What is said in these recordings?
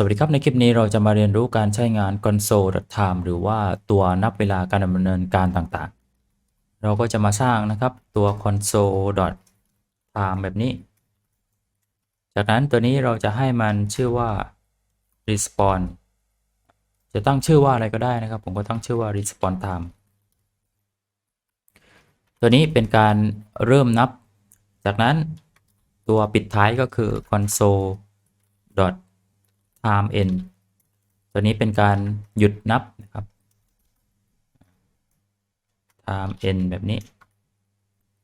สวัสดีครับในคลิปนี้เราจะมาเรียนรู้การใช้งาน console.time หรือว่าตัวนับเวลาการดำเนินการต่างๆ เราก็จะมาสร้างนะครับตัว console.time แบบนี้ จากนั้นตัวนี้เราจะให้มันชื่อว่า respawn จะตั้งชื่อว่าอะไรก็ได้นะครับ ผมก็ตั้งชื่อว่า respawn time ตัวนี้เป็นการเริ่มนับ จากนั้นตัวปิดท้ายก็คือ console time end ตัวนี้เป็นการหยุดนับนะครับ time end แบบนี้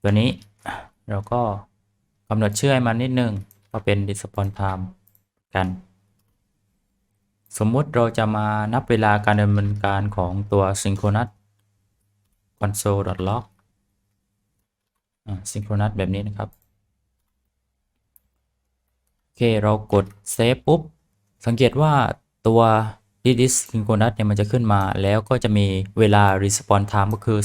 ตัวนี้เราก็กำหนดชื่อให้มันนิดนึงก็เป็น respawn time กัน สมมุติเราจะมานับเวลาการดำเนินการของตัว synchronous console.log synchronous แบบนี้นะครับ โอเค เรากด save ปุ๊บ สังเกตว่าตัว Redis Synchronous เนี่ยมันจะขึ้นมา แล้วก็จะมีเวลา response time ก็คือ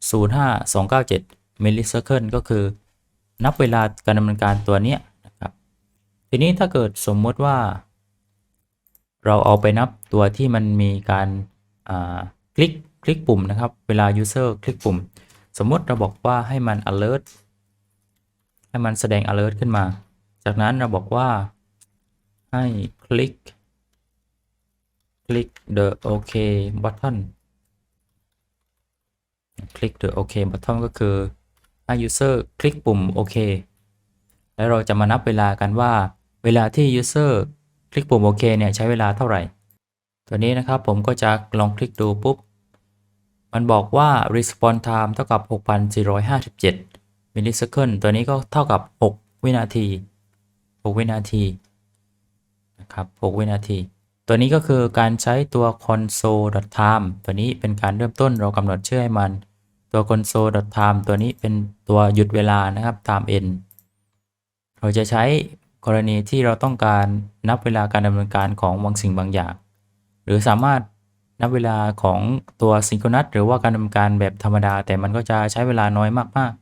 0.05297 millisecond ก็คือ นับเวลาการดำเนินการตัวเนี้ยนะครับ ทีนี้ถ้าเกิดสมมติว่า เราเอาไปนับตัวที่มันมีการคลิกคลิกปุ่มนะครับ เวลา user คลิกปุ่ม สมมติเราบอกว่าให้มัน alert ให้มันแสดง alert ขึ้นมา จากนั้นเราบอกว่า ให้คลิก คลิก the OK button คลิก the OK button ก็คือให้ user คลิกปุ่ม OK แล้วเราจะมานับเวลากันว่า เวลาที่ user คลิกปุ่ม OK เนี่ยใช้เวลาเท่าไหร่ ตัวนี้นะครับผมก็จะลองคลิกดูปุ๊บ มันบอกว่า response time เท่ากับ 6,457 millisecond ตัวนี้ก็เท่ากับ 6 วินาที 6 วินาที นะครับ6วินาที ตัวนี้ก็คือการใช้ตัว console.time ตัวนี้เป็นการเริ่มต้นเรากำหนดชื่อให้มัน ตัว console.time ตัวนี้เป็นตัวหยุดเวลานะครับ time end เราจะใช้กรณีที่เราต้องการนับเวลาการดำเนินการของบางสิ่งบางอย่าง หรือสามารถนับเวลาของตัว synchronous หรือว่าการดำเนินการแบบธรรมดา แต่มันก็จะใช้เวลาน้อยมาก